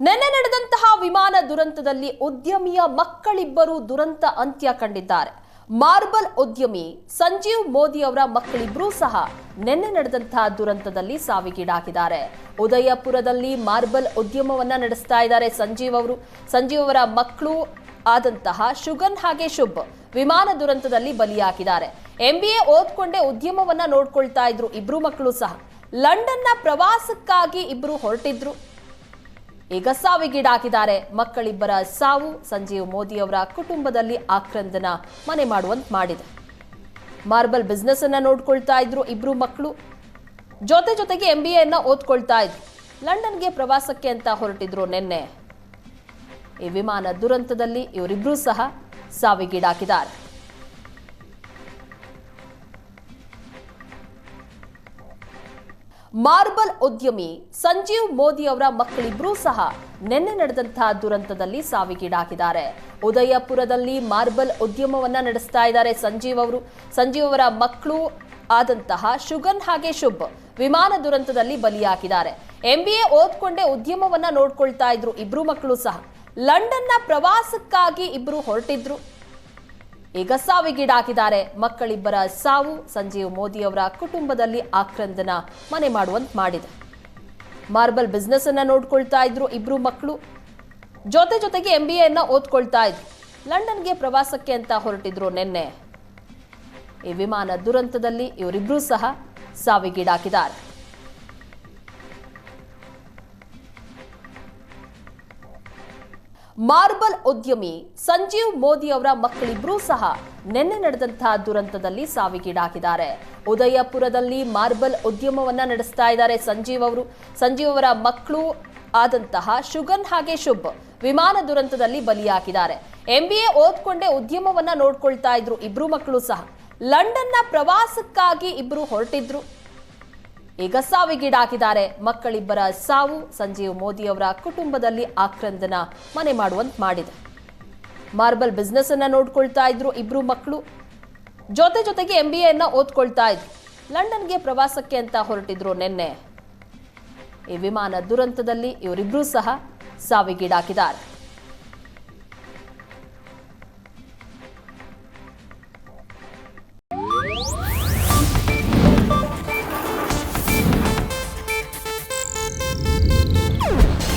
ನಿನ್ನೆ ನಡೆದಂತಹ ವಿಮಾನ ದುರಂತದಲ್ಲಿ ಉದ್ಯಮಿಯ ಮಕ್ಕಳಿಬ್ಬರು ದುರಂತ ಅಂತ್ಯ ಕಂಡಿದ್ದಾರೆ. ಮಾರ್ಬಲ್ ಉದ್ಯಮಿ ಸಂಜೀವ್ ಮೋದಿ ಅವರ ಮಕ್ಕಳಿಬ್ಬರೂ ಸಹ ನಿನ್ನೆ ನಡೆದಂತಹ ದುರಂತದಲ್ಲಿ ಸಾವಿಗೀಡಾಗಿದ್ದಾರೆ. ಉದಯಪುರದಲ್ಲಿ ಮಾರ್ಬಲ್ ಉದ್ಯಮವನ್ನ ನಡೆಸ್ತಾ ಇದ್ದಾರೆ ಸಂಜೀವ್ ಅವರು. ಸಂಜೀವ್ ಅವರ ಮಕ್ಕಳು ಆದಂತಹ ಶುಗನ್ ಹಾಗೆ ಶುಭ್ ವಿಮಾನ ದುರಂತದಲ್ಲಿ ಬಲಿಯಾಗಿದ್ದಾರೆ. ಎ ಓದ್ಕೊಂಡೇ ಉದ್ಯಮವನ್ನ ನೋಡ್ಕೊಳ್ತಾ ಇದ್ರು, ಇಬ್ರು ಮಕ್ಕಳು ಸಹ. ಲಂಡನ್ನ ಪ್ರವಾಸಕ್ಕಾಗಿ ಇಬ್ರು ಹೊರಟಿದ್ರು. ಈಗ ಸಾವಿಗೀಡಾಗಿದ್ದಾರೆ. ಮಕ್ಕಳಿಬ್ಬರ ಸಾವು ಸಂಜೀವ್ ಮೋದಿ ಅವರ ಕುಟುಂಬದಲ್ಲಿ ಆಕ್ರಂದನ ಮನೆ ಮಾಡುವಂತ ಮಾಡಿದೆ. ಮಾರ್ಬಲ್ ಬಿಸ್ನೆಸ್ ಅನ್ನ ನೋಡ್ಕೊಳ್ತಾ ಇದ್ರು ಇಬ್ರು ಮಕ್ಕಳು ಜೊತೆ ಜೊತೆಗೆ ಎಂ ಬಿ ಎನ್ನ ಓದ್ಕೊಳ್ತಾ ಇದ್ರು. ಲಂಡನ್ಗೆ ಪ್ರವಾಸಕ್ಕೆ ಅಂತ ಹೊರಟಿದ್ರು ನಿನ್ನೆ. ಈ ವಿಮಾನ ದುರಂತದಲ್ಲಿ ಇವರಿಬ್ರು ಸಹ ಸಾವಿಗೀಡಾಗಿದ್ದಾರೆ. ಮಾರ್ಬಲ್ ಉದ್ಯಮಿ ಸಂಜೀವ್ ಮೋದಿ ಅವರ ಮಕ್ಕಳಿಬ್ಬರೂ ಸಹ ನಿನ್ನೆ ನಡೆದಂತಹ ದುರಂತದಲ್ಲಿ ಸಾವಿಗೀಡಾಗಿದ್ದಾರೆ. ಉದಯಪುರದಲ್ಲಿ ಮಾರ್ಬಲ್ ಉದ್ಯಮವನ್ನ ನಡೆಸ್ತಾ ಇದ್ದಾರೆ ಸಂಜೀವ್ ಅವರು. ಸಂಜೀವ್ ಅವರ ಮಕ್ಕಳು ಆದಂತಹ ಶುಗನ್ ಹಾಗೆ ಶುಭ್ ವಿಮಾನ ದುರಂತದಲ್ಲಿ ಬಲಿಯಾಗಿದ್ದಾರೆ. ಎಂಬಿಎ ಓದ್ಕೊಂಡೇ ಉದ್ಯಮವನ್ನ ನೋಡ್ಕೊಳ್ತಾ ಇದ್ರು, ಇಬ್ರು ಮಕ್ಕಳು ಸಹ. ಲಂಡನ್ನ ಪ್ರವಾಸಕ್ಕಾಗಿ ಇಬ್ರು ಹೊರಟಿದ್ರು. ಈಗ ಸಾವಿಗೀಡಾಗಿದ್ದಾರೆ. ಮಕ್ಕಳಿಬ್ಬರ ಸಾವು ಸಂಜೀವ್ ಮೋದಿ ಅವರ ಕುಟುಂಬದಲ್ಲಿ ಆಕ್ರಂದನ ಮನೆ ಮಾಡುವಂತ ಮಾಡಿದೆ. ಮಾರ್ಬಲ್ ಬಿಸ್ನೆಸ್ ಅನ್ನ ನೋಡ್ಕೊಳ್ತಾ ಇದ್ರು ಇಬ್ರು ಮಕ್ಕಳು ಜೊತೆ ಜೊತೆಗೆ ಎಂ ಬಿ ಎನ್ನ ಓದ್ಕೊಳ್ತಾ ಇದ್ರು. ಲಂಡನ್ಗೆ ಪ್ರವಾಸಕ್ಕೆ ಅಂತ ಹೊರಟಿದ್ರು ನಿನ್ನೆ. ಈ ವಿಮಾನ ದುರಂತದಲ್ಲಿ ಇವರಿಬ್ರು ಸಹ ಸಾವಿಗೀಡಾಗಿದ್ದಾರೆ. ಮಾರ್ಬಲ್ ಉದ್ಯಮಿ ಸಂಜೀವ್ ಮೋದಿ ಅವರ ಮಕ್ಕಳಿಬ್ಬರೂ ಸಹ ನಿನ್ನೆ ನಡೆದಂತಹ ದುರಂತದಲ್ಲಿ ಸಾವಿಗೀಡಾಗಿದ್ದಾರೆ. ಉದಯಪುರದಲ್ಲಿ ಮಾರ್ಬಲ್ ಉದ್ಯಮವನ್ನ ನಡೆಸ್ತಾ ಇದ್ದಾರೆ ಸಂಜೀವ್ ಅವರು. ಸಂಜೀವ್ ಅವರ ಮಕ್ಕಳು ಆದಂತಹ ಶುಗನ್ ಹಾಗೆ ಶುಭ್ ವಿಮಾನ ದುರಂತದಲ್ಲಿ ಬಲಿಯಾಗಿದ್ದಾರೆ. ಎಂಬಿಎ ಓದ್ಕೊಂಡೇ ಉದ್ಯಮವನ್ನ ನೋಡ್ಕೊಳ್ತಾ ಇದ್ರು ಇಬ್ರು ಮಕ್ಕಳು ಸಹ. ಲಂಡನ್ನ ಪ್ರವಾಸಕ್ಕಾಗಿ ಇಬ್ರು ಹೊರಟಿದ್ರು. ಈಗ ಸಾವಿಗೀಡಾಗಿದ್ದಾರೆ. ಮಕ್ಕಳಿಬ್ಬರ ಸಾವು ಸಂಜೀವ್ ಮೋದಿ ಅವರ ಕುಟುಂಬದಲ್ಲಿ ಆಕ್ರಂದನ ಮನೆ ಮಾಡುವಂತೆ ಮಾಡಿದೆ. ಮಾರ್ಬಲ್ ಬಿಸ್ನೆಸ್ ಅನ್ನ ನೋಡ್ಕೊಳ್ತಾ ಇದ್ರು ಇಬ್ರು ಮಕ್ಕಳು ಜೊತೆ ಜೊತೆಗೆ ಎಂ ಬಿ ಎನ್ನ ಓದ್ಕೊಳ್ತಾ ಇದ್ರು. ಲಂಡನ್ಗೆ ಪ್ರವಾಸಕ್ಕೆ ಅಂತ ಹೊರಟಿದ್ರು ನಿನ್ನೆ. ಈ ವಿಮಾನ ದುರಂತದಲ್ಲಿ ಇವರಿಬ್ರು ಸಹ ಸಾವಿಗೀಡಾಗಿದ್ದಾರೆ.